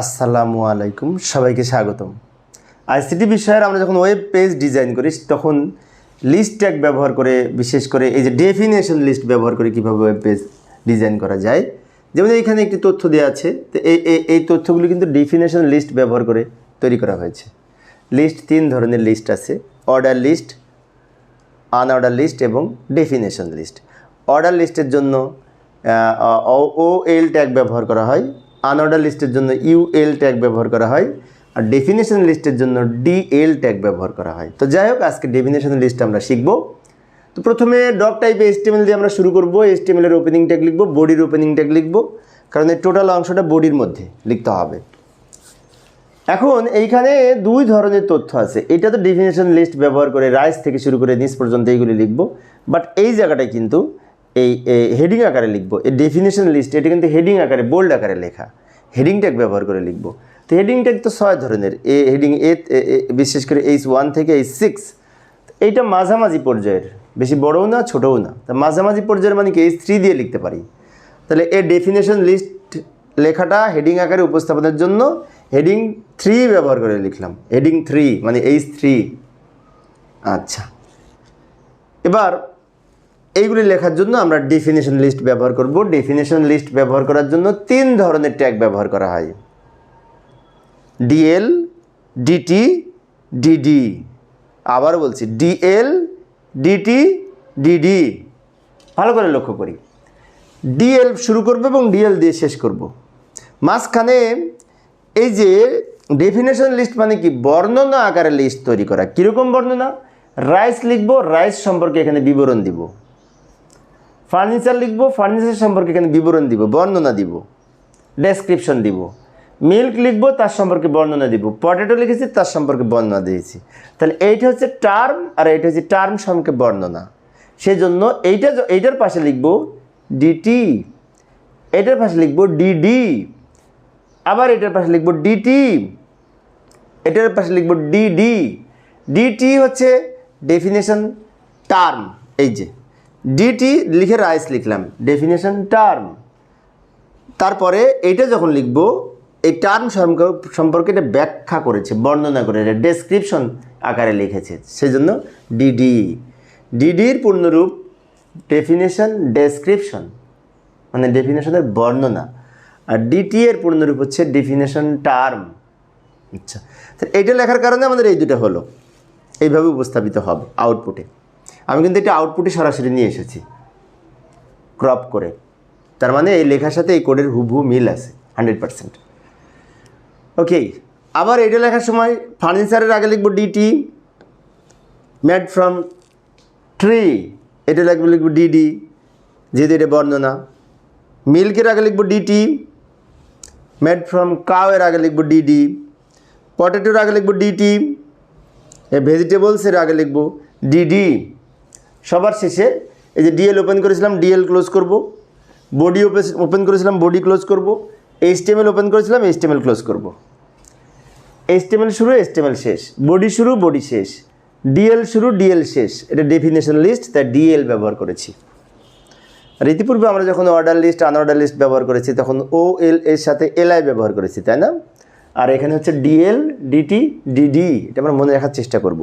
আসসালামু আলাইকুম, সবাইকে স্বাগতম। আইসিটি বিষয়ের আমরা যখন ওয়েব পেজ ডিজাইন করি, তখন লিস্ট ট্যাগ ব্যবহার করে, বিশেষ করে এই যে ডেফিনেশন লিস্ট ব্যবহার করে কীভাবে ওয়েব পেজ ডিজাইন করা যায়, যেমন এখানে একটি তথ্য দেওয়া আছে, তো এই এই- তথ্যগুলি কিন্তু ডেফিনেশন লিস্ট ব্যবহার করে তৈরি করা হয়েছে। লিস্ট তিন ধরনের লিস্ট আছে অর্ডার লিস্ট আনঅর্ডার লিস্ট এবং ডেফিনেশন লিস্ট অর্ডার লিস্টের জন্য ও এল ট্যাগ ব্যবহার করা হয় আনঅর্ডার লিস্টের জন্য ইউ এল ট্যাগ ব্যবহার করা হয় আর ডেফিনেশন লিস্টের জন্য ডি এল ট্যাগ ব্যবহার করা হয়। তো যাই হোক, আজকে ডেফিনেশন লিস্ট আমরা শিখব। তো প্রথমে ডক টাইপে এসটিএমএল দিয়ে আমরা শুরু করব। এসটিএমএলের ওপেনিং ট্যাগ লিখব বডির ওপেনিং ট্যাগ লিখব, কারণ এই টোটাল অংশটা বডির মধ্যে লিখতে হবে। এখন এইখানে দুই ধরনের তথ্য আছে। এটা তো ডেফিনেশন লিস্ট ব্যবহার করে রাইস থেকে শুরু করে নিচ পর্যন্ত এইগুলি লিখব। বাট এই জায়গাটায় কিন্তু এই হেডিং আকারে লিখব। এই ডেফিনেশন লিস্ট এটা কিন্তু হেডিং আকারে বোল্ড আকারে লেখা। হেডিং ট্যাগ ব্যবহার করে লিখব। তো হেডিং ট্যাগ তো ছয় ধরনের। এ হেডিং এ বিশেষ করে এইচ ওয়ান থেকে এইচ সিক্স এইটা মাঝামাঝি পর্যায়ের। বেশি বড়ও না, ছোটও না। তা মাঝামাঝি পর্যায়ের মানে কি? এইচ থ্রি দিয়ে লিখতে পারি। তাহলে এ ডেফিনেশন লিস্ট লেখাটা হেডিং আকারে উপস্থাপনের জন্য হেডিং থ্রি ব্যবহার করে লিখলাম। হেডিং থ্রি মানে এইচ থ্রি আচ্ছা। এবার এইগুলি লেখার জন্য আমরা ডেফিনেশন লিস্ট ব্যবহার করব। ডেফিনেশন লিস্ট ব্যবহার করার জন্য তিন ধরনের ট্যাগ ব্যবহার করা হয়। ডিএল ডিটি ডিডি আবার বলছি ডিএল ডিটি ডিডি ভালো করে লক্ষ্য করি। ডিএল শুরু করব এবং ডিএল দিয়ে শেষ করব। মাঝখানে এই যে ডেফিনেশন লিস্ট মানে কি? বর্ণনা আকারে লিস্ট তৈরি করা। কীরকম বর্ণনা? রাইস লিখব রাইস সম্পর্কে এখানে বিবরণ দিব। ফার্নিচার লিখব, ফার্নিচার সম্পর্কে এখানে বিবরণ দিব, বর্ণনা দিব ডেসক্রিপশন দিব। মিল্ক লিখব, তার সম্পর্কে বর্ণনা দিব পটেটো লিখেছি, তার সম্পর্কে বর্ণনা দিয়েছি। তাহলে এইটা হচ্ছে টার্ম আর এইটা হচ্ছে টার্ম সম্পর্কে বর্ণনা। সেই জন্য এইটা এইটার পাশে লিখব ডিটি এটার পাশে লিখব ডিডি আবার এটার পাশে লিখব ডিটি এটার পাশে লিখব ডিডি ডিটি হচ্ছে ডেফিনেশন টার্ম এই যে। ডিটি লিখে রাইস লিখলাম। ডেফিনেশন টার্ম তারপরে এইটা যখন লিখব, এই টার্ম সম্পর্কে এটা ব্যাখ্যা করেছে, বর্ণনা করে এটা ডেসক্রিপশন আকারে লিখেছে। সেজন্য ডিডি ডিডির পূর্ণরূপ ডেফিনেশন ডেসক্রিপশন মানে ডেফিনেশনের বর্ণনা। আর ডিটি এর পূর্ণরূপ হচ্ছে ডেফিনেশন টার্ম আচ্ছা এইটা লেখার কারণে আমাদের এই দুটো হলো। এইভাবে উপস্থাপিত হবে আউটপুটে আমি কিন্তু এটা আউটপুটে সরাসরি নিয়ে এসেছি। ক্রপ করে। তার মানে এই লেখার সাথে এই কোডের হুবহু মিল আছে হান্ড্রেড পারসেন্ট ওকে আবার এটা লেখার সময় ফার্নিচারের আগে লিখব ডিটি মেড ফ্রম ট্রি এটা লিখব লিখব ডিডি যেহেতু এটা বর্ণনা। মিল্কের আগে লিখব ডিটি মেড ফ্রম কাউ এর আগে লিখব ডিডি পটেটোর আগে লিখব ডিটি ভেজিটেবলসের আগে লিখব ডিডি সবার শেষে এই যে ডিএল ওপেন করেছিলাম ডিএল ক্লোজ করব। বডি ওপেন করেছিলাম বডি ক্লোজ করব। এইচটিএমএল ওপেন করেছিলাম এইচটিএমএল ক্লোজ করব। এইচটিএমএল শুরু এইচটিএমএল শেষ। বডি শুরু বডি শেষ। ডিএল শুরু ডিএল শেষ। এটা ডেফিনেশন লিস্ট তাই ডিএল ব্যবহার করেছি। আর ইতিপূর্বে আমরা যখন অর্ডার লিস্ট আনঅর্ডার লিস্ট ব্যবহার করেছি, তখন ও এল এর সাথে এলআই ব্যবহার করেছি, তাই না? আর এখানে হচ্ছে ডিএল ডিটি ডিডি এটা আমরা মনে রাখার চেষ্টা করব।